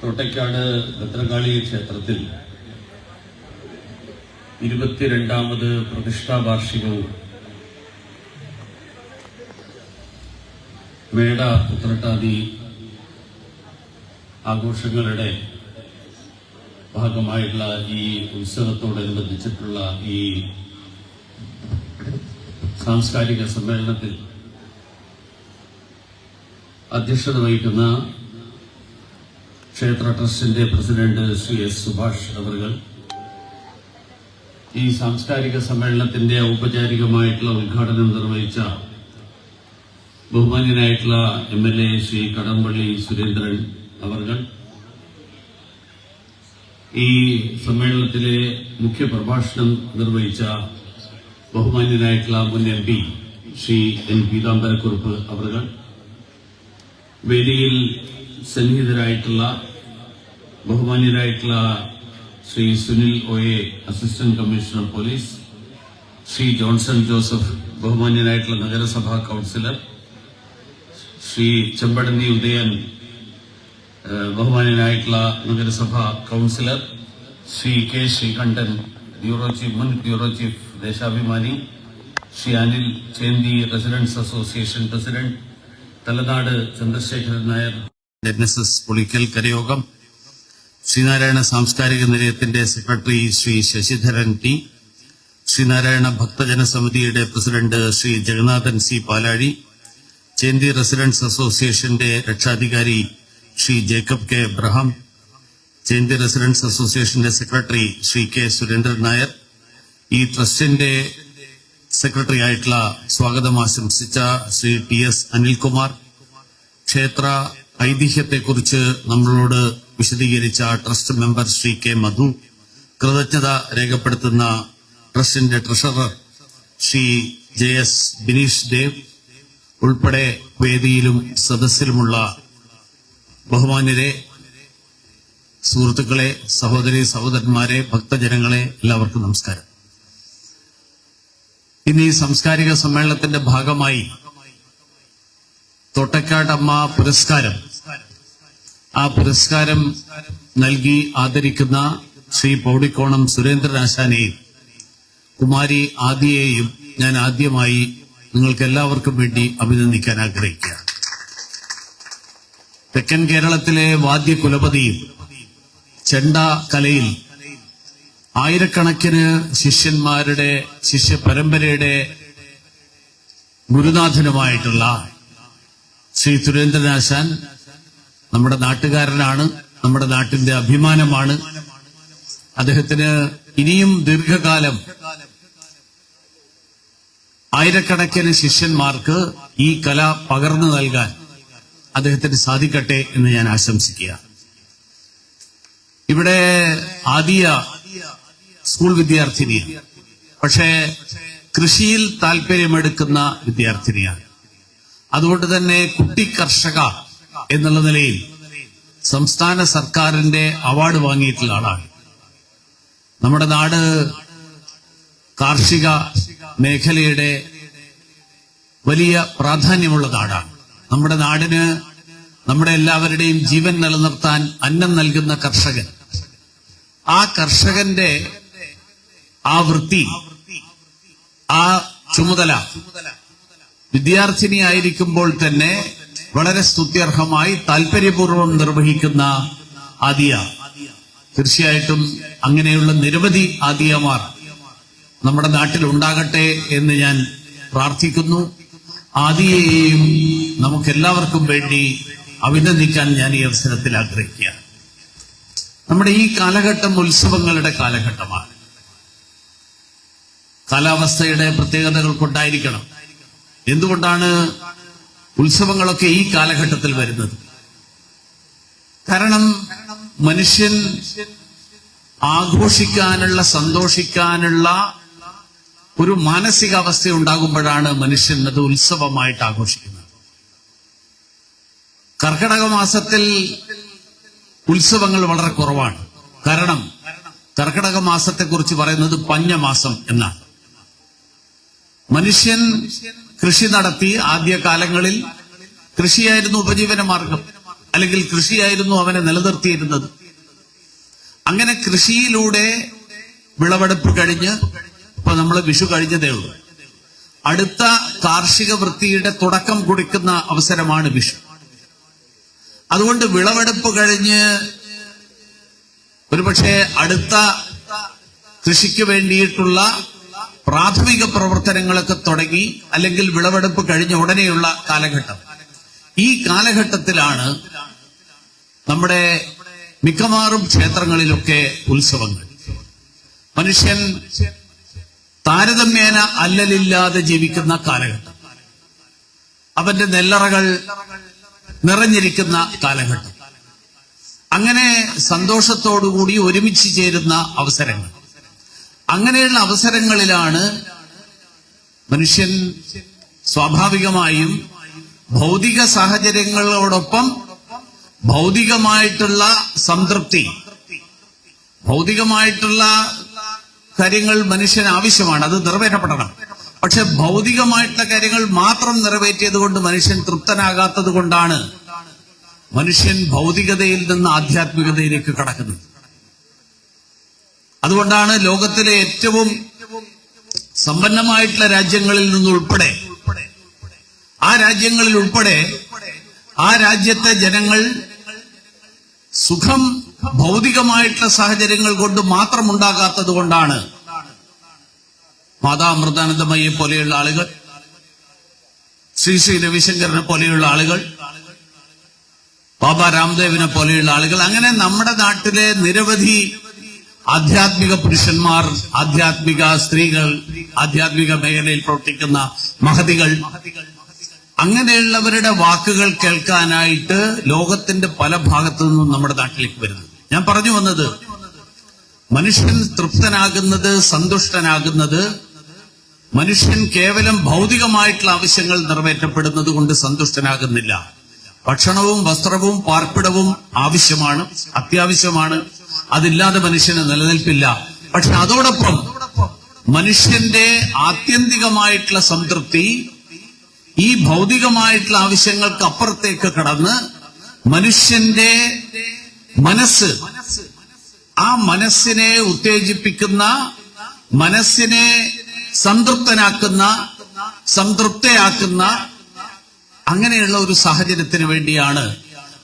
തോട്ടയ്ക്കാട് ഭദ്രകാളി ക്ഷേത്രത്തിൽ ഇരുപത്തിരണ്ടാമത് പ്രതിഷ്ഠാ വാർഷികവും മേട ഉത്രട്ടാതി ആഘോഷങ്ങളുടെ ഭാഗമായിട്ടുള്ള ഈ ഉത്സവത്തോടനുബന്ധിച്ചിട്ടുള്ള ഈ സാംസ്കാരിക സമ്മേളനത്തിൽ അധ്യക്ഷത വഹിക്കുന്ന ക്ഷേത്ര ട്രസ്റ്റിന്റെ പ്രസിഡന്റ് ശ്രീ എസ് സുഭാഷ് അവറുകൾ ഈ സാംസ്കാരിക സമ്മേളനത്തിന്റെ ഔപചാരികമായിട്ടുള്ള ഉദ്ഘാടനം നിർവഹിച്ച ബഹുമാന്യനായിട്ടുള്ള M L A Shri Kadampally Surendran അവർകൾ ഈ സമ്മേളനത്തിലെ മുഖ്യ പ്രഭാഷണം നിർവഹിച്ച ബഹുമാന്യനായിട്ടുള്ള മുൻ M P Shri N Peethambarakurup അവർകൾ വേദിയിൽ സന്നിഹിതരായിട്ടുള്ള ബഹുമാന്യരായിട്ടുള്ള Shri Sunil O A assistant commissioner police Shri Johnson Joseph ബഹുമാന്യനായിട്ടുള്ള നഗരസഭാ കൗൺസിലർ ശ്രീ ചെമ്പടന്നി ഉദയൻ ബഹുമാന്യനായിട്ടുള്ള നഗരസഭാ councillor Shri K Sreekandan bureau chief മുൻ bureau chief Deshabhimani Shri Anil Chenthi residents association president Thalanad Chandrasekharan Nair N Polikkal Karayogam Sreenarayana സാംസ്കാരിക നിലയത്തിന്റെ secretary Shri Sasidharan T. Sreenarayana ഭക്തജന സമിതിയുടെ president Shri Jagannathan C. പാലാഴി. Chenthi residents അസോസിയേഷന്റെ രക്ഷാധികാരി Shri Jacob K. Abraham Chenthi residents അസോസിയേഷന്റെ സെക്രട്ടറി ശ്രീ കെ. സുരേന്ദ്രൻ നായർ. ഈ ട്രസ്റ്റിന്റെ secretary ആയിട്ടുള്ള സ്വാഗതം ആശംസിച്ച ശ്രീ ടി. എസ്. അനിൽകുമാർ. ക്ഷേത്ര ഐതിഹ്യത്തെക്കുറിച്ച് നമ്മളോട് വിശദീകരിച്ച trust member Shri K Madhu കൃതജ്ഞത രേഖപ്പെടുത്തുന്ന ട്രസ്റ്റിന്റെ treasurer Shri J S Bineesh Dev ഉൾപ്പെടെ വേദിയിലും സദസ്സിലുമുള്ള ബഹുമാന്യരെ സുഹൃത്തുക്കളെ സഹോദരി സഹോദരന്മാരെ ഭക്തജനങ്ങളെ എല്ലാവർക്കും നമസ്കാരം. ഇനി ഈ സാംസ്കാരിക സമ്മേളനത്തിന്റെ ഭാഗമായി തോട്ടക്കാട്ടമ്മ പുരസ്കാരം ആ പുരസ്കാരം നൽകി ആദരിക്കുന്ന ശ്രീ പൗടിക്കോണം സുരേന്ദ്രനാശാനെയും കുമാരി ആദിയെയും ഞാൻ ആദ്യമായി നിങ്ങൾക്ക് എല്ലാവർക്കും വേണ്ടി അഭിനന്ദിക്കാൻ ആഗ്രഹിക്കുകയാണ് തെക്കൻ കേരളത്തിലെ വാദ്യ കുലപതിയും ചെണ്ട കലയിൽ ആയിരക്കണക്കിന് ശിഷ്യന്മാരുടെ ശിഷ്യ പരമ്പരയുടെ ഗുരുനാഥനുമായിട്ടുള്ള ശ്രീ സുരേന്ദ്രനാശാൻ നമ്മുടെ നാട്ടുകാരനാണ് നമ്മുടെ നാട്ടിന്റെ അഭിമാനമാണ്. അദ്ദേഹത്തിന് ഇനിയും ദീർഘകാലം ആയിരക്കണക്കിന് ശിഷ്യന്മാർക്ക് ഈ കല പകർന്നു നൽകാൻ അദ്ദേഹത്തിന് സാധിക്കട്ടെ എന്ന് ഞാൻ ആശംസിക്കുക. ഇവിടെ ആദിയ സ്കൂൾ വിദ്യാർത്ഥിനിയാണ്. പക്ഷേ കൃഷിയിൽ താല്പര്യമെടുക്കുന്ന വിദ്യാർത്ഥിനിയാണ്. അതുകൊണ്ട് തന്നെ കുട്ടി കർഷക എന്നുള്ള നിലയിൽ സംസ്ഥാന സർക്കാരിന്റെ അവാർഡ് വാങ്ങിയിട്ടുള്ള ആളാണ്. നമ്മുടെ നാട് കാർഷിക മേഖലയുടെ വലിയ പ്രാധാന്യമുള്ള നാടാണ് നമ്മുടെ നാടിന് നമ്മുടെ എല്ലാവരുടെയും ജീവൻ നിലനിർത്താൻ അന്നം നൽകുന്ന കർഷകൻ. ആ കർഷകന്റെ ആ വൃത്തി ആ ചുമതല വിദ്യാർത്ഥിനിയായിരിക്കുമ്പോൾ തന്നെ വളരെ സ്തുത്യർഹമായി താല്പര്യപൂർവം നിർവഹിക്കുന്ന ആദിയ. തീർച്ചയായിട്ടും അങ്ങനെയുള്ള നിരവധി ആദിയമാർ നമ്മുടെ നാട്ടിൽ ഉണ്ടാകട്ടെ എന്ന് ഞാൻ പ്രാർത്ഥിക്കുന്നു. ആദിയെയും നമുക്കെല്ലാവർക്കും വേണ്ടി അഭിനന്ദിക്കാൻ ഞാൻ ഈ അവസരത്തിൽ ആഗ്രഹിക്കുക നമ്മുടെ ഈ കാലഘട്ടം ഉത്സവങ്ങളുടെ കാലഘട്ടമാണ്. കാലാവസ്ഥയുടെ പ്രത്യേകതകൾ കൊണ്ടായിരിക്കണം എന്തുകൊണ്ടാണ് ഉത്സവങ്ങളൊക്കെ ഈ കാലഘട്ടത്തിൽ വരുന്നത്. കാരണം മനുഷ്യൻ ആഘോഷിക്കാനുള്ള സന്തോഷിക്കാനുള്ള ഒരു മാനസികാവസ്ഥ ഉണ്ടാകുമ്പോഴാണ് മനുഷ്യൻ അത് ഉത്സവമായിട്ട് ആഘോഷിക്കുന്നത്. കർക്കിടക മാസത്തിൽ ഉത്സവങ്ങൾ വളരെ കുറവാണ്. കാരണം കർക്കിടക മാസത്തെക്കുറിച്ച് പറയുന്നത് പഞ്ഞമാസം എന്നാണ്. മനുഷ്യൻ കൃഷി നടത്തി ആദ്യ കാലങ്ങളിൽ കൃഷിയായിരുന്നു ഉപജീവന മാർഗം. അല്ലെങ്കിൽ കൃഷിയായിരുന്നു അവനെ നിലനിർത്തിയിരുന്നത്. അങ്ങനെ കൃഷിയിലൂടെ വിളവെടുപ്പ് കഴിഞ്ഞ് ഇപ്പൊ നമ്മൾ വിഷു കഴിഞ്ഞതേ ഉള്ളൂ. അടുത്ത കാർഷിക വൃത്തിയുടെ തുടക്കം കുറിക്കുന്ന അവസരമാണ് വിഷു. അതുകൊണ്ട് വിളവെടുപ്പ് കഴിഞ്ഞ് ഒരുപക്ഷെ അടുത്ത കൃഷിക്ക് വേണ്ടിയിട്ടുള്ള പ്രാഥമിക പ്രവർത്തനങ്ങളൊക്കെ തുടങ്ങി അല്ലെങ്കിൽ വിളവെടുപ്പ് കഴിഞ്ഞ ഉടനെയുള്ള കാലഘട്ടം. ഈ കാലഘട്ടത്തിലാണ് നമ്മുടെ മിക്കവാറും ക്ഷേത്രങ്ങളിലൊക്കെ ഉത്സവങ്ങൾ. മനുഷ്യൻ താരതമ്യേന അല്ലലില്ലാതെ ജീവിക്കുന്ന കാലഘട്ടം. അവന്റെ നെല്ലറകൾ നിറഞ്ഞിരിക്കുന്ന കാലഘട്ടം. അങ്ങനെ സന്തോഷത്തോടുകൂടി ഒരുമിച്ച് ചേരുന്ന അവസരങ്ങൾ. അങ്ങനെയുള്ള അവസരങ്ങളിലാണ് മനുഷ്യൻ സ്വാഭാവികമായും ഭൗതിക സാഹചര്യങ്ങളോടൊപ്പം ഭൗതികമായിട്ടുള്ള സംതൃപ്തി. ഭൗതികമായിട്ടുള്ള കാര്യങ്ങൾ മനുഷ്യന് ആവശ്യമാണ്. അത് നിറവേറ്റപ്പെടണം. പക്ഷെ ഭൗതികമായിട്ടുള്ള കാര്യങ്ങൾ മാത്രം നിറവേറ്റിയത് കൊണ്ട് മനുഷ്യൻ തൃപ്തനാകാത്തത് കൊണ്ടാണ് മനുഷ്യൻ ഭൗതികതയിൽ നിന്ന് ആധ്യാത്മികതയിലേക്ക് കടക്കുന്നത്. അതുകൊണ്ടാണ് ലോകത്തിലെ ഏറ്റവും സമ്പന്നമായിട്ടുള്ള രാജ്യങ്ങളിൽ നിന്നുൾപ്പെടെ ആ രാജ്യങ്ങളിൽ ഉൾപ്പെടെ ആ രാജ്യത്തെ ജനങ്ങൾ സുഖം ഭൗതികമായിട്ടുള്ള സാഹചര്യങ്ങൾ കൊണ്ട് മാത്രം ഉണ്ടാകാത്തത് കൊണ്ടാണ് മാതാ അമൃതാനന്ദമയെ പോലെയുള്ള ആളുകൾ ശ്രീ ശ്രീ രവിശങ്കറിനെ പോലെയുള്ള ആളുകൾ ബാബ രാംദേവിനെ പോലെയുള്ള ആളുകൾ അങ്ങനെ നമ്മുടെ നാട്ടിലെ നിരവധി ആധ്യാത്മിക പുരുഷന്മാർ ആധ്യാത്മിക സ്ത്രീകൾ ആധ്യാത്മിക മേഖലയിൽ പ്രവർത്തിക്കുന്ന മഹതികൾ. അങ്ങനെയുള്ളവരുടെ വാക്കുകൾ കേൾക്കാനായിട്ട് ലോകത്തിന്റെ പല ഭാഗത്തു നിന്നും നമ്മുടെ നാട്ടിലേക്ക് വരുന്നു. ഞാൻ പറഞ്ഞു വന്നത് മനുഷ്യൻ തൃപ്തനാകുന്നത് സന്തുഷ്ടനാകുന്നത് മനുഷ്യൻ കേവലം ഭൗതികമായിട്ടുള്ള ആവശ്യങ്ങൾ നിറവേറ്റപ്പെടുന്നത് കൊണ്ട് സന്തുഷ്ടനാകുന്നില്ല. ഭക്ഷണവും വസ്ത്രവും പാർപ്പിടവും ആവശ്യമാണ് അത്യാവശ്യമാണ്. അതില്ലാതെ മനുഷ്യന് നിലനിൽപ്പില്ല. പക്ഷെ അതോടൊപ്പം മനുഷ്യന്റെ ആത്യന്തികമായിട്ടുള്ള സംതൃപ്തി ഈ ഭൗതികമായിട്ടുള്ള ആവശ്യങ്ങൾക്ക് അപ്പുറത്തേക്ക് കടന്ന് മനുഷ്യന്റെ മനസ്സ് ആ മനസ്സിനെ ഉത്തേജിപ്പിക്കുന്ന മനസ്സിനെ സംതൃപ്തനാക്കുന്ന സംതൃപ്തയാക്കുന്ന അങ്ങനെയുള്ള ഒരു സാഹചര്യത്തിന് വേണ്ടിയാണ്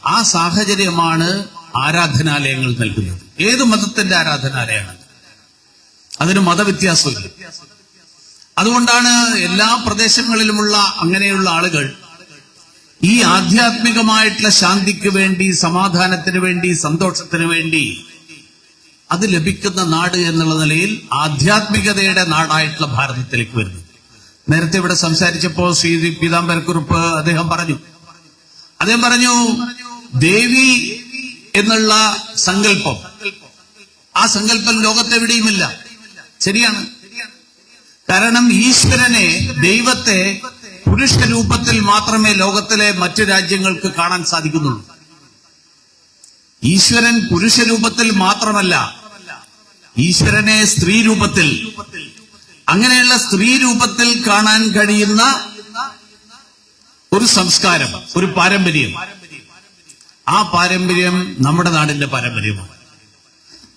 ആ സാഹചര്യമാണ് ആരാധനാലയങ്ങൾ നൽകുന്നത്. ഏത് മതത്തിന്റെ ആരാധനാലയമാണ്? അതിന് മതവ്യത്യാസമില്ല. അതുകൊണ്ടാണ് എല്ലാ പ്രദേശങ്ങളിലുമുള്ള അങ്ങനെയുള്ള ആളുകൾ ഈ ആധ്യാത്മികമായിട്ടുള്ള ശാന്തിക്ക് വേണ്ടി സമാധാനത്തിന് വേണ്ടി സന്തോഷത്തിന് വേണ്ടി അത് ലഭിക്കുന്ന നാട് എന്നുള്ള നിലയിൽ ആധ്യാത്മികതയുടെ നാടായിട്ടുള്ള ഭാരതത്തിലേക്ക് വരുന്നു. നേരത്തെ ഇവിടെ സംസാരിച്ചപ്പോ ശ്രീ പീതാംബരക്കുറിപ്പ് അദ്ദേഹം പറഞ്ഞു. അദ്ദേഹം പറഞ്ഞു ദേവി എന്നുള്ള സങ്കല്പം ആ സങ്കല്പം ലോകത്തെവിടെയുമില്ല. ശരിയാണ്. കാരണം ഈശ്വരനെ ദൈവത്തെ പുരുഷ രൂപത്തിൽ മാത്രമേ ലോകത്തിലെ മറ്റു രാജ്യങ്ങൾക്ക് കാണാൻ സാധിക്കുന്നുള്ളൂ. ഈശ്വരൻ പുരുഷ രൂപത്തിൽ മാത്രമല്ല ഈശ്വരനെ സ്ത്രീ രൂപത്തിൽ അങ്ങനെയുള്ള സ്ത്രീ രൂപത്തിൽ കാണാൻ കഴിയുന്ന ഒരു സംസ്കാരം ഒരു പാരമ്പര്യം. ആ പാരമ്പര്യം നമ്മുടെ നാടിന്റെ പാരമ്പര്യമാണ്.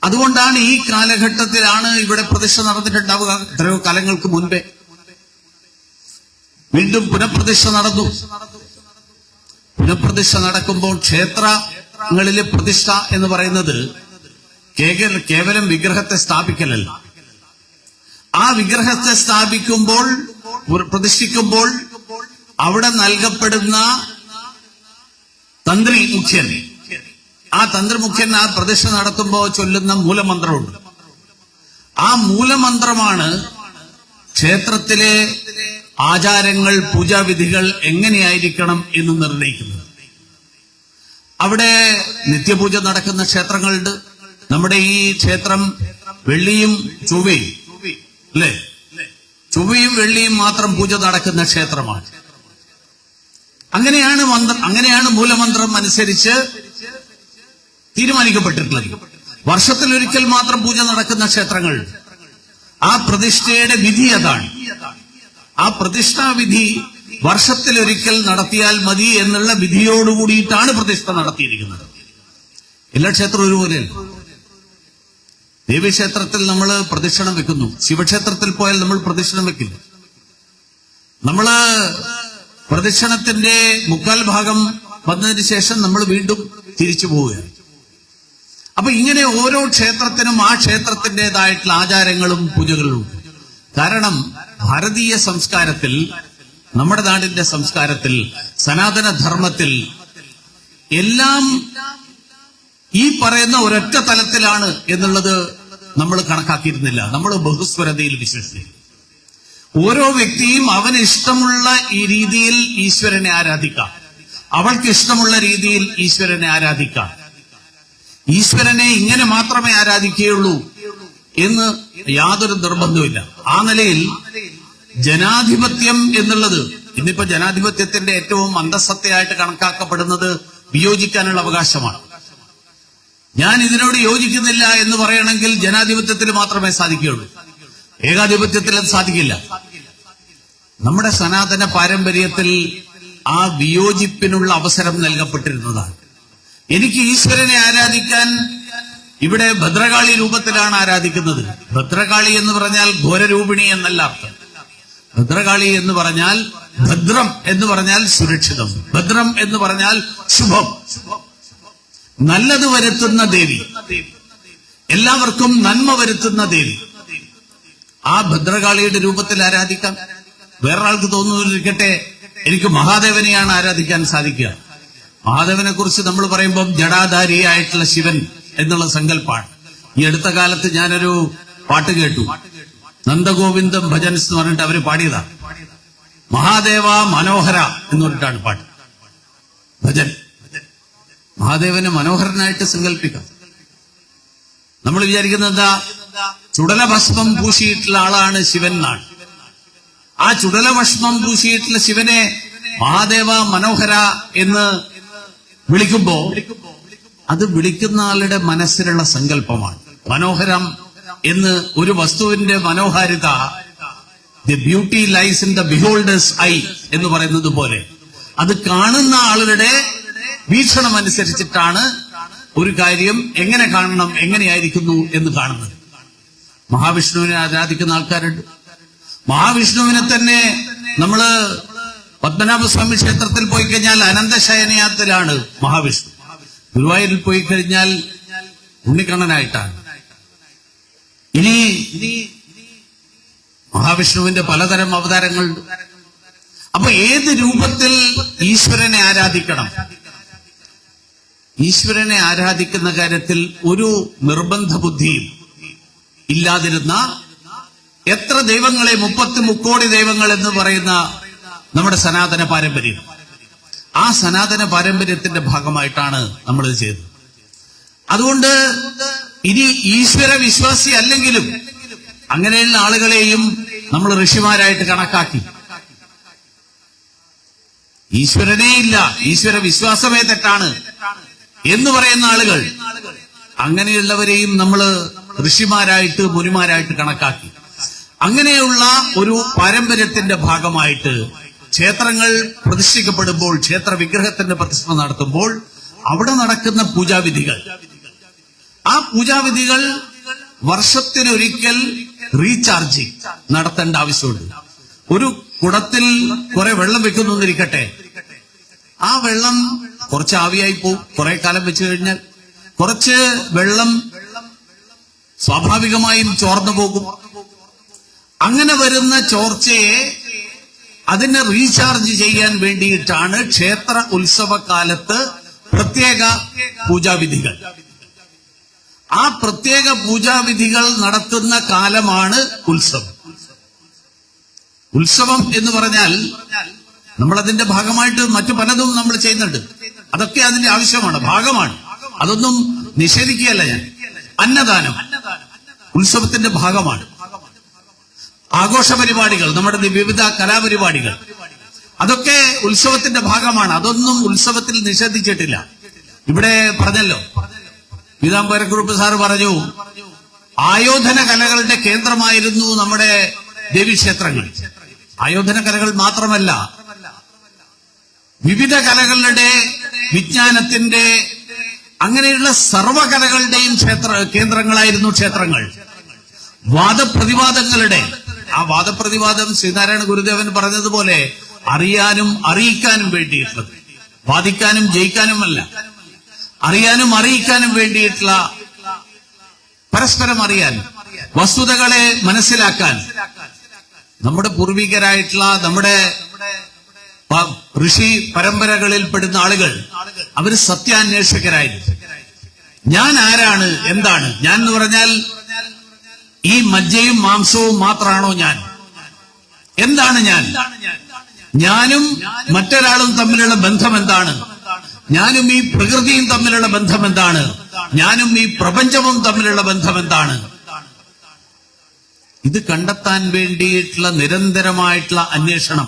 അതുകൊണ്ടാണ് ഈ കാലഘട്ടത്തിലാണ് ഇവിടെ പ്രതിഷ്ഠ നടന്നിട്ടുണ്ടാവുക. എത്രയോ കാലങ്ങൾക്ക് മുൻപേ. വീണ്ടും പുനഃപ്രതിഷ്ഠ നടന്നു. പുനഃപ്രതിഷ്ഠ നടക്കുമ്പോൾ ക്ഷേത്രങ്ങളിലെ പ്രതിഷ്ഠ എന്ന് പറയുന്നത് കേവലം വിഗ്രഹത്തെ സ്ഥാപിക്കലല്ല. ആ വിഗ്രഹത്തെ സ്ഥാപിക്കുമ്പോൾ പ്രതിഷ്ഠിക്കുമ്പോൾ അവിടെ നൽകപ്പെടുന്ന തന്ത്രി മുഖ്യൻ. ആ തന്ത്രമുഖ്യൻ ആ പ്രതിഷ്ഠ നടത്തുമ്പോൾ ചൊല്ലുന്ന മൂലമന്ത്രമുണ്ട്. ആ മൂലമന്ത്രമാണ് ക്ഷേത്രത്തിലെ ആചാരങ്ങൾ പൂജാവിധികൾ എങ്ങനെയായിരിക്കണം എന്ന് നിർണയിക്കുന്നത് അവിടെ നിത്യപൂജ നടക്കുന്ന ക്ഷേത്രങ്ങളുണ്ട്. നമ്മുടെ ഈ ക്ഷേത്രം വെള്ളിയും ചൊവ്വയും അല്ലേ? ചൊവ്വയും വെള്ളിയും മാത്രം പൂജ നടക്കുന്ന ക്ഷേത്രമാണ്. അങ്ങനെയാണ് മന്ത്രം അങ്ങനെയാണ് മൂലമന്ത്രം അനുസരിച്ച് തീരുമാനിക്കപ്പെട്ടിട്ടുള്ളത്. വർഷത്തിൽ ഒരിക്കൽ മാത്രം പൂജ നടക്കുന്ന ക്ഷേത്രങ്ങൾ. ആ പ്രതിഷ്ഠയുടെ വിധി അതാണ്. ആ പ്രതിഷ്ഠാവിധി വർഷത്തിലൊരിക്കൽ നടത്തിയാൽ മതി എന്നുള്ള വിധിയോടുകൂടിയിട്ടാണ് പ്രതിഷ്ഠ നടത്തിയിരിക്കുന്നത്. എല്ലാ ക്ഷേത്രവും ഒരുപോലെയല്ല ദേവീക്ഷേത്രത്തിൽ നമ്മൾ പ്രദക്ഷിണം വെക്കുന്നു. ശിവക്ഷേത്രത്തിൽ പോയാൽ നമ്മൾ പ്രദക്ഷിണം വെക്കില്ല. നമ്മൾ പ്രദക്ഷിണത്തിന്റെ മുക്കാൽ ഭാഗം വന്നതിന് ശേഷം നമ്മൾ വീണ്ടും തിരിച്ചു പോവുകയാണ്. അപ്പൊ ഇങ്ങനെ ഓരോ ക്ഷേത്രത്തിനും ആ ക്ഷേത്രത്തിന്റെതായിട്ടുള്ള ആചാരങ്ങളും പൂജകളും. കാരണം ഭാരതീയ സംസ്കാരത്തിൽ നമ്മുടെ നാടിന്റെ സംസ്കാരത്തിൽ സനാതന ധർമ്മത്തിൽ എല്ലാം ഈ പറയുന്ന ഒരൊറ്റ തലത്തിലാണ് എന്നുള്ളത് നമ്മൾ കണക്കാക്കിയിരുന്നില്ല. നമ്മൾ ബഹുസ്വരതയിൽ വിശ്വസിച്ചു. ഓരോ വ്യക്തിയും അവന് ഇഷ്ടമുള്ള ഈ രീതിയിൽ ഈശ്വരനെ ആരാധിക്കാം. അവൾക്ക് ഇഷ്ടമുള്ള രീതിയിൽ ഈശ്വരനെ ആരാധിക്കാം. ഈശ്വരനെ ഇങ്ങനെ മാത്രമേ ആരാധിക്കുകയുള്ളൂ എന്ന് യാതൊരു നിർബന്ധവുമില്ല. ആ നിലയിൽ ജനാധിപത്യം എന്നുള്ളത് ഇന്നിപ്പോ ജനാധിപത്യത്തിന്റെ ഏറ്റവും അന്തസത്തയായിട്ട് കണക്കാക്കപ്പെടുന്നത് വിയോജിക്കാനുള്ള അവകാശമാണ്. ഞാൻ ഇതിനോട് യോജിക്കുന്നില്ല എന്ന് പറയണമെങ്കിൽ ജനാധിപത്യത്തിൽ മാത്രമേ സാധിക്കുകയുള്ളൂ. ഏകാധിപത്യത്തിൽ അത് സാധിക്കില്ല. നമ്മുടെ സനാതന പാരമ്പര്യത്തിൽ ആ വിയോജിപ്പിനുള്ള അവസരം നൽകപ്പെട്ടിരുന്നതാണ്. എനിക്ക് ഈശ്വരനെ ആരാധിക്കാൻ ഇവിടെ ഭദ്രകാളി രൂപത്തിലാണ് ആരാധിക്കുന്നത്. ഭദ്രകാളി എന്ന് പറഞ്ഞാൽ ഘോരരൂപിണി എന്നല്ല അർത്ഥം. ഭദ്രകാളി എന്ന് പറഞ്ഞാൽ ഭദ്രം എന്ന് പറഞ്ഞാൽ സുരക്ഷിതം. ഭദ്രം എന്ന് പറഞ്ഞാൽ ശുഭം. നല്ലത് വരുത്തുന്ന ദേവി. എല്ലാവർക്കും നന്മ വരുത്തുന്ന ദേവി. ആ ഭദ്രകാളിയുടെ രൂപത്തിൽ ആരാധിക്കാം? വേറൊരാൾക്ക് തോന്നുന്നിരിക്കട്ടെ എനിക്ക് മഹാദേവനെയാണ് ആരാധിക്കാൻ സാധിക്കുക. മഹാദേവനെ കുറിച്ച് നമ്മൾ പറയുമ്പം ജടാധാരിയായിട്ടുള്ള ശിവൻ എന്നുള്ള സങ്കല്പമാണ് ഈ അടുത്ത കാലത്ത് ഞാനൊരു പാട്ട് കേട്ടു. നന്ദഗോവിന്ദം ഭജൻസ് എന്ന് പറഞ്ഞിട്ട് അവർ പാടിയതാ. മഹാദേവ മനോഹര എന്ന് പറഞ്ഞിട്ടാണ് പാട്ട്. ഭജൻ. മഹാദേവനെ മനോഹരനായിട്ട് സങ്കല്പിക്കാം. നമ്മൾ വിചാരിക്കുന്നത് എന്താ? ചുടലഭസ്മം പൂശിയിട്ടുള്ള ആളാണ് ശിവൻ എന്നാണ്. ആ ചുടലഭസ്മം പൂശിയിട്ടുള്ള ശിവനെ മഹാദേവ മനോഹര എന്ന് വിളിക്കുമ്പോ അത് വിളിക്കുന്ന ആളുടെ മനസ്സിലുള്ള സങ്കല്പമാണ്. മനോഹരം എന്ന് ഒരു വസ്തുവിന്റെ മനോഹാരിത the beauty lies in the beholder's eye എന്ന് പറയുന്നത് പോലെ. അത് കാണുന്ന ആളുകളുടെ വീക്ഷണം അനുസരിച്ചിട്ടാണ് ഒരു കാര്യം എങ്ങനെ കാണണം എങ്ങനെയായിരിക്കുന്നു എന്ന് കാണുന്നത്. മഹാവിഷ്ണുവിനെ ആരാധിക്കുന്ന ആൾക്കാരുണ്ട്. മഹാവിഷ്ണുവിനെ തന്നെ നമ്മൾ പത്മനാഭസ്വാമി ക്ഷേത്രത്തിൽ പോയി കഴിഞ്ഞാൽ അനന്തശയനയാത്തിലാണ് മഹാവിഷ്ണു. ഗുരുവായൂരിൽ പോയി കഴിഞ്ഞാൽ ഉണ്ണിക്കണ്ണനായിട്ടാണ് ഇനി മഹാവിഷ്ണുവിന്റെ പലതരം അവതാരങ്ങളുണ്ട്. അപ്പൊ ഏത് രൂപത്തിൽ ഈശ്വരനെ ആരാധിക്കണം? ഈശ്വരനെ ആരാധിക്കുന്ന കാര്യത്തിൽ ഒരു നിർബന്ധ ബുദ്ധിയും ഇല്ലാതിരുന്ന എത്ര ദൈവങ്ങളെ മുപ്പത്തി മുക്കോടി ദൈവങ്ങൾ എന്ന് പറയുന്ന നമ്മുടെ സനാതന പാരമ്പര്യം. ആ സനാതന പാരമ്പര്യത്തിന്റെ ഭാഗമായിട്ടാണ് നമ്മൾ ഇത് ചെയ്തത്. അതുകൊണ്ട് ഇനി ഈശ്വര വിശ്വാസി അല്ലെങ്കിലും അങ്ങനെയുള്ള ആളുകളെയും നമ്മൾ ഋഷിമാരായിട്ട് കണക്കാക്കി. ഈശ്വരനേ ഇല്ല ഈശ്വര വിശ്വാസമേ തെറ്റാണ് എന്ന് പറയുന്ന ആളുകൾ അങ്ങനെയുള്ളവരെയും നമ്മൾ ഋഷിമാരായിട്ട് മുനിമാരായിട്ട് കണക്കാക്കി. അങ്ങനെയുള്ള ഒരു പാരമ്പര്യത്തിന്റെ ഭാഗമായിട്ട് ക്ഷേത്രങ്ങൾ പ്രതിഷ്ഠിക്കപ്പെടുമ്പോൾ ക്ഷേത്ര വിഗ്രഹത്തിന്റെ പ്രതിഷ്ഠ നടത്തുമ്പോൾ അവിടെ നടക്കുന്ന പൂജാവിധികൾ. ആ പൂജാവിധികൾ വർഷത്തിനൊരിക്കൽ റീചാർജിങ് നടത്തേണ്ട ആവശ്യമുണ്ട്. ഒരു കുടത്തിൽ കുറെ വെള്ളം വെക്കുന്നു എന്നിരിക്കട്ടെ ആ വെള്ളം കുറച്ച് ആവിയായി പോവും. കുറെ കാലം വെച്ച് കഴിഞ്ഞാൽ കുറച്ച് വെള്ളം സ്വാഭാവികമായും ചോർന്നു പോകും. അങ്ങനെ വരുന്ന ചോർച്ചയെ അതിനെ റീചാർജ് ചെയ്യാൻ വേണ്ടിയിട്ടാണ് ക്ഷേത്ര ഉത്സവകാലത്ത് പ്രത്യേക പൂജാവിധികൾ. ആ പ്രത്യേക പൂജാവിധികൾ നടത്തുന്ന കാലമാണ് ഉത്സവം. ഉത്സവം എന്ന് പറഞ്ഞാൽ നമ്മൾ അതിന്റെ ഭാഗമായിട്ട് മറ്റു പലതും നമ്മൾ ചെയ്യുന്നുണ്ട്. അതൊക്കെ അതിന്റെ ആവശ്യമാണ് ഭാഗമാണ്. അതൊന്നും നിഷേധിക്കുകയല്ല ഞാൻ. അന്നദാനം ഉത്സവത്തിന്റെ ഭാഗമാണ്. ആഘോഷ പരിപാടികൾ നമ്മുടെ വിവിധ കലാപരിപാടികൾ. അതൊക്കെ ഉത്സവത്തിന്റെ ഭാഗമാണ്. അതൊന്നും ഉത്സവത്തിൽ നിഷേധിച്ചിട്ടില്ല. ഇവിടെ പറഞ്ഞല്ലോ. പീതാംബര ഗ്രൂപ്പ് സാർ പറഞ്ഞു ആയോധന കലകളുടെ കേന്ദ്രമായിരുന്നു നമ്മുടെ ദേവീക്ഷേത്രങ്ങൾ. ആയോധന കലകൾ മാത്രമല്ല വിവിധ കലകളുടെ വിജ്ഞാനത്തിന്റെ അങ്ങനെയുള്ള സർവകലകളുടെയും ക്ഷേത്ര കേന്ദ്രങ്ങളായിരുന്നു ക്ഷേത്രങ്ങൾ. വാദപ്രതിവാദങ്ങളുടെ ആ വാദപ്രതിവാദം ശ്രീനാരായണ ഗുരുദേവൻ പറഞ്ഞതുപോലെ അറിയാനും അറിയിക്കാനും വേണ്ടിയിട്ടുള്ളത്. വാദിക്കാനും ജയിക്കാനുമല്ല. അറിയാനും അറിയിക്കാനും വേണ്ടിയിട്ടുള്ള പരസ്പരം അറിയാൻ വസ്തുതകളെ മനസ്സിലാക്കാൻ നമ്മുടെ പൂർവികരായിട്ടുള്ള നമ്മുടെ ഋഷി പരമ്പരകളിൽ പെടുന്ന ആളുകൾ അവർ സത്യാന്വേഷകരായിരുന്നു ഞാൻ ആരാണ് എന്താണ്? ഞാൻ എന്ന് പറഞ്ഞാൽ ഈ മജ്ജയും മാംസവും മാത്രമാണോ ഞാൻ? എന്താണ് ഞാൻ? ഞാനും മറ്റൊരാളും തമ്മിലുള്ള ബന്ധം എന്താണ്? ഞാനും ഈ പ്രകൃതിയും തമ്മിലുള്ള ബന്ധം എന്താണ്? ഞാനും ഈ പ്രപഞ്ചവും തമ്മിലുള്ള ബന്ധം എന്താണ്? ഇത് കണ്ടെത്താൻ വേണ്ടിയിട്ടുള്ള നിരന്തരമായിട്ടുള്ള അന്വേഷണം.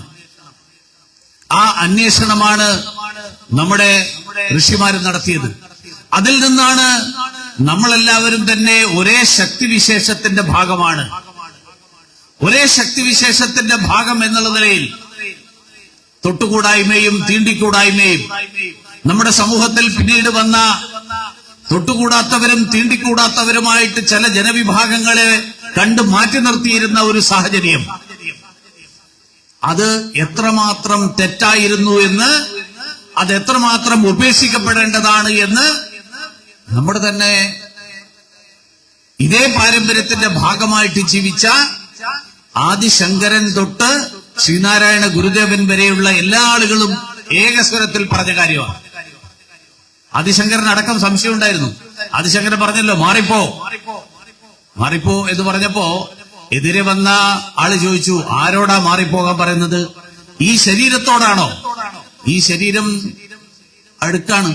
ആ അന്വേഷണമാണ് നമ്മുടെ ഋഷിമാർ നടത്തിയത്. അതിൽ നിന്നാണ് നമ്മളെല്ലാവരും തന്നെ ഒരേ ശക്തിവിശേഷത്തിന്റെ ഭാഗമാണ്. ഒരേ ശക്തിവിശേഷത്തിന്റെ ഭാഗം എന്നുള്ള നിലയിൽ തൊട്ടുകൂടായ്മയും തീണ്ടിക്കൂടായ്മയും നമ്മുടെ സമൂഹത്തിൽ പിന്നീട് വന്ന തൊട്ടുകൂടാത്തവരും തീണ്ടിക്കൂടാത്തവരുമായിട്ട് ചില ജനവിഭാഗങ്ങളെ കണ്ട് മാറ്റി നിർത്തിയിരുന്ന ഒരു സാഹചര്യം. അത് എത്രമാത്രം തെറ്റായിരുന്നു എന്ന് അത് എത്രമാത്രം ഉപേക്ഷിക്കപ്പെടേണ്ടതാണ് എന്ന് നമ്മുടെ തന്നെ ഇതേ പാരമ്പര്യത്തിന്റെ ഭാഗമായിട്ട് ജീവിച്ച ആദിശങ്കരൻ തൊട്ട് ശ്രീനാരായണ ഗുരുദേവൻ വരെയുള്ള എല്ലാ ആളുകളും ഏകസ്വരത്തിൽ പറഞ്ഞ കാര്യമാണ്. ആദിശങ്കരൻ അടക്കം സംശയം ഉണ്ടായിരുന്നു. ആദിശങ്കരൻ പറഞ്ഞല്ലോ മാറിപ്പോ. മാറിപ്പോ എന്ന് പറഞ്ഞപ്പോ എതിരെ വന്ന ആൾ ചോദിച്ചു ആരോടാ മാറിപ്പോകാൻ പറയുന്നത്? ഈ ശരീരത്തോടാണോ? ഈ ശരീരം അടുക്കാണ്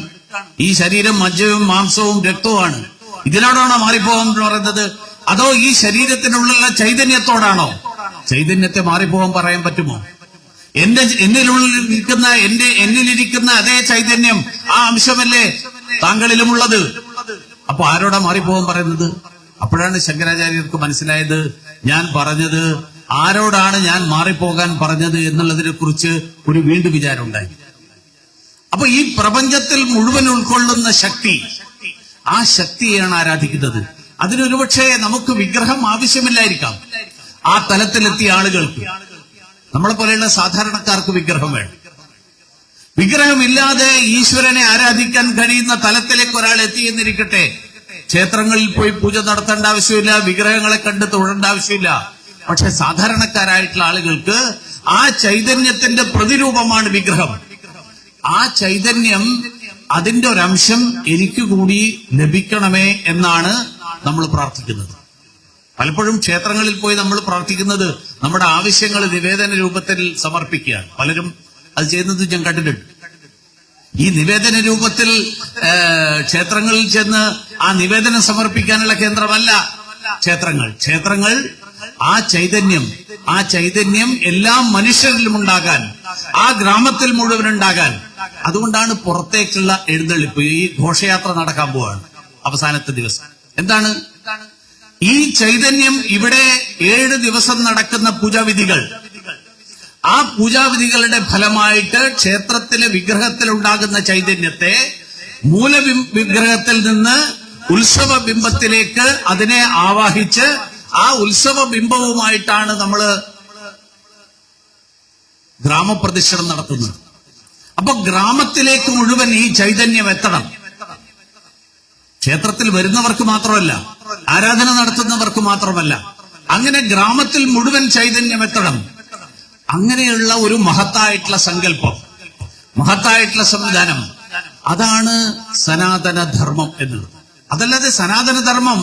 ഈ ശരീരം മജ്ജവും മാംസവും രക്തവുമാണ്. ഇതിനോടാണോ മാറിപ്പോകാൻ പറയുന്നത്? അതോ ഈ ശരീരത്തിനുള്ള ചൈതന്യത്തോടാണോ? ചൈതന്യത്തെ മാറിപ്പോകാൻ പറയാൻ പറ്റുമോ? എന്റെ എന്നിലുള്ളിൽ നിൽക്കുന്ന എന്റെ എന്നിലിരിക്കുന്ന അതേ ചൈതന്യം ആ അംശമല്ലേ താങ്കളിലുമുള്ളത്? അപ്പൊ ആരോടാ മാറിപ്പോകാൻ പറയുന്നത്? അപ്പോഴാണ് ശങ്കരാചാര്യർക്ക് മനസ്സിലായത് ഞാൻ പറഞ്ഞത് ആരോടാണ് ഞാൻ മാറിപ്പോകാൻ പറഞ്ഞത്? എന്നുള്ളതിനെ കുറിച്ച് ഒരു വീണ്ടും വിചാരം ഉണ്ടായി അപ്പൊ ഈ പ്രപഞ്ചത്തിൽ മുഴുവൻ ഉൾക്കൊള്ളുന്ന ശക്തി ആ ശക്തിയാണ് ആരാധിക്കുന്നത്. അതിനൊരുപക്ഷെ നമുക്ക് വിഗ്രഹം ആവശ്യമില്ലായിരിക്കാം. ആ തലത്തിലെത്തിയ ആളുകൾക്ക്. നമ്മളെ പോലെയുള്ള സാധാരണക്കാർക്ക് വിഗ്രഹം വേണം. വിഗ്രഹമില്ലാതെ ഈശ്വരനെ ആരാധിക്കാൻ കഴിയുന്ന തലത്തിലേക്ക് ഒരാൾ എത്തിയെന്നിരിക്കട്ടെ. ക്ഷേത്രങ്ങളിൽ പോയി പൂജ നടത്തേണ്ട ആവശ്യമില്ല വിഗ്രഹങ്ങളെ കണ്ട് തൊഴേണ്ട ആവശ്യമില്ല. പക്ഷെ സാധാരണക്കാരായിട്ടുള്ള ആളുകൾക്ക് ആ ചൈതന്യത്തിന്റെ പ്രതിരൂപമാണ് വിഗ്രഹം. ആ ചൈതന്യം അതിന്റെ ഒരംശം എനിക്ക് കൂടി ലഭിക്കണമേ എന്നാണ് നമ്മൾ പ്രാർത്ഥിക്കുന്നത്. പലപ്പോഴും ക്ഷേത്രങ്ങളിൽ പോയി നമ്മൾ പ്രാർത്ഥിക്കുന്നത് നമ്മുടെ ആവശ്യങ്ങൾ നിവേദന രൂപത്തിൽ സമർപ്പിക്കുകയാണ്. പലരും അത് ചെയ്യുന്നത് ഞാൻ കണ്ടിട്ടുണ്ട്. ഈ നിവേദന രൂപത്തിൽ ക്ഷേത്രങ്ങളിൽ ചെന്ന് ആ നിവേദനം സമർപ്പിക്കാനുള്ള കേന്ദ്രമല്ല. ക്ഷേത്രങ്ങൾ. ക്ഷേത്രങ്ങൾ ആ ചൈതന്യം ആ ചൈതന്യം എല്ലാ മനുഷ്യരിലും ഉണ്ടാകാൻ ആ ഗ്രാമത്തിൽ മുഴുവൻ ഉണ്ടാകാൻ. അതുകൊണ്ടാണ് പുറത്തേക്കുള്ള എഴുന്നള്ളിപ്പ് ഈ ഘോഷയാത്ര നടക്കാൻ പോവാണ് അവസാനത്തെ ദിവസം. എന്താണ്? ഈ ചൈതന്യം ഇവിടെ ഏഴ് ദിവസം നടക്കുന്ന പൂജാവിധികൾ. ആ പൂജാവിധികളുടെ ഫലമായിട്ട് ക്ഷേത്രത്തിലെ വിഗ്രഹത്തിൽ ഉണ്ടാകുന്ന ചൈതന്യത്തെ മൂലവിഗ്രഹത്തിൽ വിഗ്രഹത്തിൽ നിന്ന് ഉത്സവ ബിംബത്തിലേക്ക് അതിനെ ആവാഹിച്ച് ആ ഉത്സവ ബിംബവുമായിട്ടാണ് നമ്മൾ ഗ്രാമപ്രദക്ഷിണം നടത്തുന്നത്. അപ്പൊ ഗ്രാമത്തിലേക്ക് മുഴുവൻ ഈ ചൈതന്യം എത്തണം. ക്ഷേത്രത്തിൽ വരുന്നവർക്ക് മാത്രമല്ല ആരാധന നടത്തുന്നവർക്ക് മാത്രമല്ല അങ്ങനെ ഗ്രാമത്തിൽ മുഴുവൻ ചൈതന്യം എത്തണം. അങ്ങനെയുള്ള ഒരു മഹത്തായിട്ടുള്ള സങ്കല്പം മഹത്തായിട്ടുള്ള സംവിധാനം. അതാണ് സനാതന ധർമ്മം അതല്ലാതെ സനാതനധർമ്മം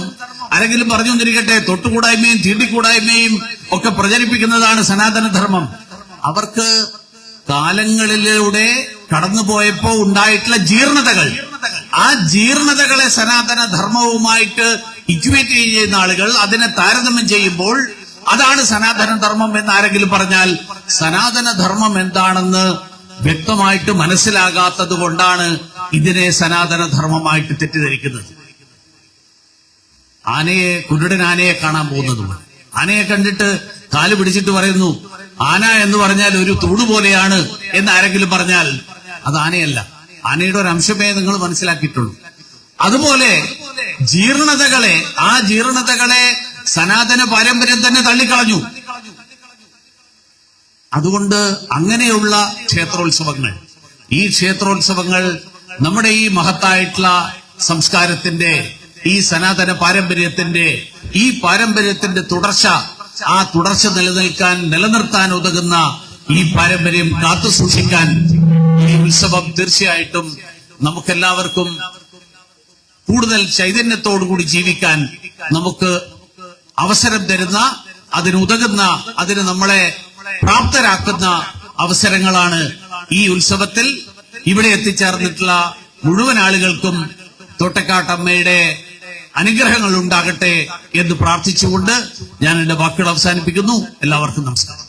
ആരെങ്കിലും പറഞ്ഞു വന്നിരിക്കട്ടെ തൊട്ടുകൂടായ്മയും തീണ്ടിക്കൂടായ്മയും ഒക്കെ പ്രചരിപ്പിക്കുന്നതാണ് സനാതനധർമ്മം. അവർക്ക് കാലങ്ങളിലൂടെ കടന്നുപോയപ്പോ ഉണ്ടായിട്ടുള്ള ജീർണതകൾ. ആ ജീർണതകളെ സനാതന ധർമ്മവുമായിട്ട് ഇക്വേറ്റ് ചെയ്യുന്ന ആളുകൾ അതിനെ താരതമ്യം ചെയ്യുമ്പോൾ അതാണ് സനാതന ധർമ്മം എന്ന് ആരെങ്കിലും പറഞ്ഞാൽ സനാതന ധർമ്മം എന്താണെന്ന് വ്യക്തമായിട്ട് മനസ്സിലാകാത്തത് കൊണ്ടാണ് ഇതിനെ സനാതന ധർമ്മമായിട്ട് തെറ്റിദ്ധരിക്കുന്നത്. ആനയെ കുരുടൻ ആനയെ കാണാൻ പോകുന്നതുമാണ് ആനയെ കണ്ടിട്ട് കാൽ പിടിച്ചിട്ട് പറയുന്നു ആന എന്ന് പറഞ്ഞാൽ ഒരു തൂട് പോലെയാണ് എന്ന് ആരെങ്കിലും പറഞ്ഞാൽ അത് ആനയല്ല. ആനയുടെ ഒരു അംശമേ നിങ്ങൾ മനസ്സിലാക്കിയിട്ടുള്ളൂ. അതുപോലെ ജീർണതകളെ ആ ജീർണതകളെ സനാതന പാരമ്പര്യം തന്നെ തള്ളിക്കളഞ്ഞു. അതുകൊണ്ട് അങ്ങനെയുള്ള ക്ഷേത്രോത്സവങ്ങൾ ഈ ക്ഷേത്രോത്സവങ്ങൾ നമ്മുടെ ഈ മഹത്തായിട്ടുള്ള സംസ്കാരത്തിന്റെ ഈ സനാതന പാരമ്പര്യത്തിന്റെ ഈ പാരമ്പര്യത്തിന്റെ തുടർച്ച ആ തുടർച്ച നിലനിൽക്കാൻ നിലനിർത്താൻ ഉതകുന്ന ഈ പാരമ്പര്യം കാത്തു സൂക്ഷിക്കാൻ ഈ ഉത്സവം തീർച്ചയായിട്ടും നമുക്കെല്ലാവർക്കും കൂടുതൽ ചൈതന്യത്തോടുകൂടി ജീവിക്കാൻ നമുക്ക് അവസരം തരുന്ന അതിനുതകുന്ന അതിന് നമ്മളെ പ്രാപ്തരാക്കുന്ന അവസരങ്ങളാണ് ഈ ഉത്സവത്തിൽ. ഇവിടെ എത്തിച്ചേർന്നിട്ടുള്ള മുഴുവൻ ആളുകൾക്കും തോട്ടക്കാട്ടമ്മയുടെ അനുഗ്രഹങ്ങൾ ഉണ്ടാകട്ടെ എന്ന് പ്രാർത്ഥിച്ചുകൊണ്ട് ഞാൻ എന്റെ വാക്കുകൾ അവസാനിപ്പിക്കുന്നു. എല്ലാവർക്കും നമസ്കാരം.